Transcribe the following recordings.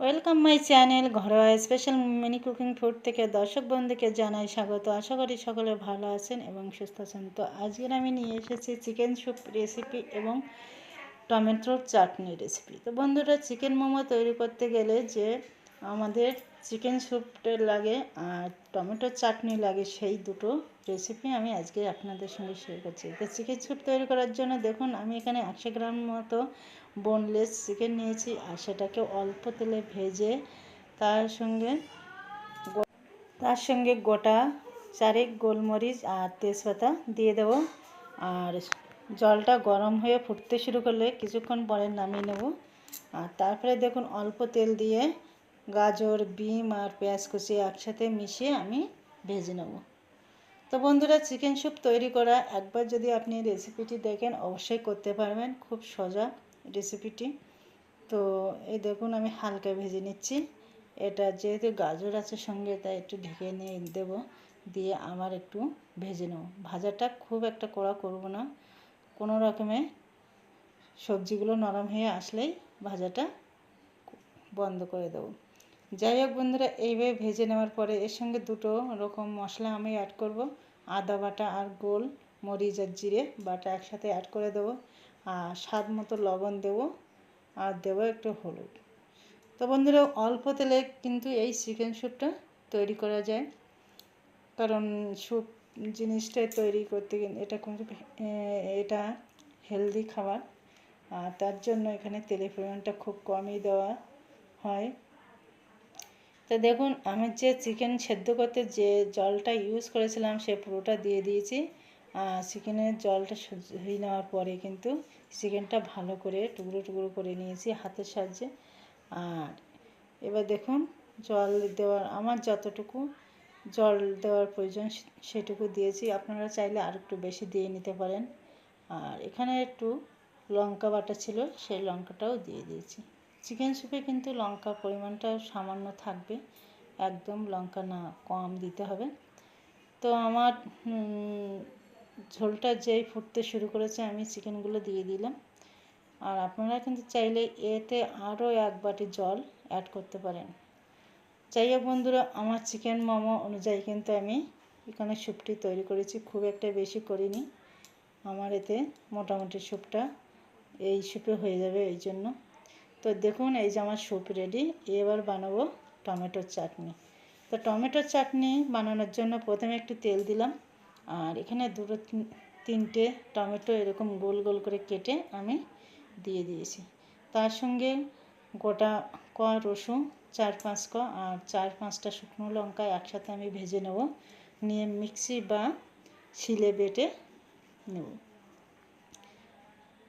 Welcome my channel ঘরোয়া special mini cooking food থেকে দর্শক বন্ধুকে জানাই স্বাগত। আশা করি সকলে ভালো আছেন এবং সুস্থ আছেন। তো আজকের আমি নিয়ে এসেছি চিকেন স্যুপ রেসিপি এবং টমেটোর চাটনি রেসিপি তো বন্ধুরা চিকেন মোমো তৈরি করতে গেলে যে আমাদের চিকেন স্যুপটা লাগে আর টমেটোর চাটনি লাগে, সেই দুটো রেসিপি আমি আজকে আপনাদের সঙ্গে শেয়ার করছি। তো চিকেন স্যুপ তৈরি করার জন্য দেখুন, আমি এখানে একশো গ্রাম মতো বোনলেস চিকেন নিয়েছি আর সেটাকে অল্প তেলে ভেজে তার সঙ্গে তার সঙ্গে গোটা চারেক গোলমরিচ আর তেজপাতা দিয়ে দেব। আর জলটা গরম হয়ে ফুটতে শুরু করলে কিছুক্ষণ পরে নামিয়ে নেব। আর তারপরে দেখুন, অল্প তেল দিয়ে গাজর, বিম আর পেঁয়াজ কুচি একসাথে মিশিয়ে আমি ভেজে নেব। তো বন্ধুরা চিকেন স্যুপ তৈরি করা একবার যদি আপনি রেসিপিটি দেখেন, অবশ্যই করতে পারবেন, খুব সোজা রেসিপিটি তো এই দেখুন, আমি হালকা ভেজে নিচ্ছি। এটা যেহেতু গাজর আছে সঙ্গে, তাই একটু ঢেকে নিয়ে দেব, দিয়ে আমার একটু ভেজে নেব। ভাজাটা খুব একটা কড়া করব না। কোনো রকমে সবজিগুলো নরম হয়ে আসলেই ভাজাটা বন্ধ করে দেবো। যাই হোক বন্ধুরা, এইভাবে ভেজে নেওয়ার পরে এর সঙ্গে দুটো রকম মশলা আমি অ্যাড করব। আদা বাটা আর গোল মরিচ আর জিরে বাটা একসাথে অ্যাড করে দেবো। আর স্বাদ মতো লবণ দেবো আর দেবো একটু হলুদ। তো বন্ধুরা, অল্প তেলে কিন্তু এই চিকেন স্যুপটা তৈরি করা যায়। কারণ স্যুপ জিনিসটা তৈরি করতে এটা এটা হেলদি খাবার। আর তার জন্য এখানে তেলের পরিমাণটা খুব কমই দেওয়া হয়। তো দেখুন, আমি যে চিকেন সেদ্ধ করতে যে জলটা ইউজ করেছিলাম, সে পুরোটা দিয়ে দিয়েছি। আর চিকেনের জলটা হয়ে নেওয়ার পরে কিন্তু চিকেনটা ভালো করে টুকরো টুকরো করে নিয়েছি হাতের সাহায্যে। আর এবার দেখুন, জল দেওয়ার, আমার যতটুকু জল দেওয়ার প্রয়োজন সেটুকু দিয়েছি। আপনারা চাইলে আর একটু বেশি দিয়ে নিতে পারেন। আর এখানে একটু লঙ্কা বাটা ছিল, সেই লঙ্কাটাও দিয়ে দিয়েছি। চিকেন স্যুপে কিন্তু লঙ্কার পরিমাণটা সামান্য থাকবে। একদম লঙ্কা না, কম দিতে হবে। তো আমার ঝোলটা যেই ফুটতে শুরু করেছে আমি চিকেনগুলো দিয়ে দিলাম। আর আপনারা কিন্তু চাইলে এতে আরও এক বাটি জল অ্যাড করতে পারেন। যাই হোক বন্ধুরা, আমার চিকেন মোমো অনুযায়ী কিন্তু আমি এখানে স্যুপটি তৈরি করেছি। খুব একটা বেশি করিনি। আমার এতে মোটামুটি স্যুপটা এই স্যুপে হয়ে যাবে এই জন্য। তো দেখুন, এই যে আমার স্যুপ রেডি এবার বানাবো টমেটোর চাটনি। তো টমেটোর চাটনি বানানোর জন্য প্রথমে একটু তেল দিলাম। আর এখানে দুটো তিনটে টমেটো এরকম গোল গোল করে কেটে আমি দিয়ে দিয়েছি। তার সঙ্গে গোটা ক রসুন, চার পাঁচ ক, আর চার পাঁচটা শুকনো লঙ্কা একসাথে আমি ভেজে নেব। নিয়ে মিক্সি বা শিলে বেটে নেব।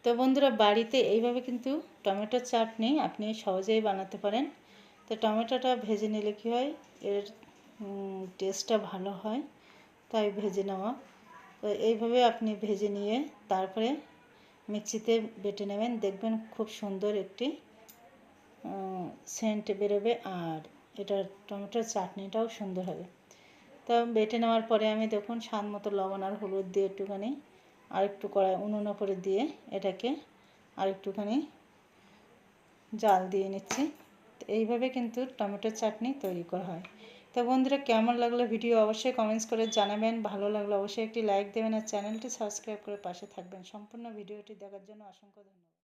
তো বন্ধুরা, বাড়িতে এইভাবে কিন্তু টমেটোর চাটনি আপনি সহজেই বানাতে পারেন। তো টমেটোটা ভেজে নিলে কী হয়? এর টেস্টটা ভালো হয়, তাই ভেজে নেওয়া। তো এইভাবে আপনি ভেজে নিয়ে তারপরে মিক্সিতে বেটে নেবেন। দেখবেন খুব সুন্দর একটি সেন্ট বেরোবে। আর এটার টমেটোর চাটনিটাও সুন্দর হবে। তো বেটে নেওয়ার পরে আমি দেখুন, স্বাদ মতো লবণ আর হলুদ দিয়ে একটুখানি আর একটু কড়াই উনুন ওপরে দিয়ে এটাকে আর একটুখানি জাল দিয়ে নিচ্ছি। এইভাবে কিন্তু টমেটোর চাটনি তৈরি করা হয়। তো বন্ধুরা, কেমন লাগল ভিডিও অবশ্যই কমেন্টস করে জানাবেন। ভালো লাগল অবশ্যই একটি লাইক দেবেন আর চ্যানেলটি সাবস্ক্রাইব করে পাশে থাকবেন। সম্পূর্ণ ভিডিওটি দেখার জন্য অসংখ্য ধন্যবাদ।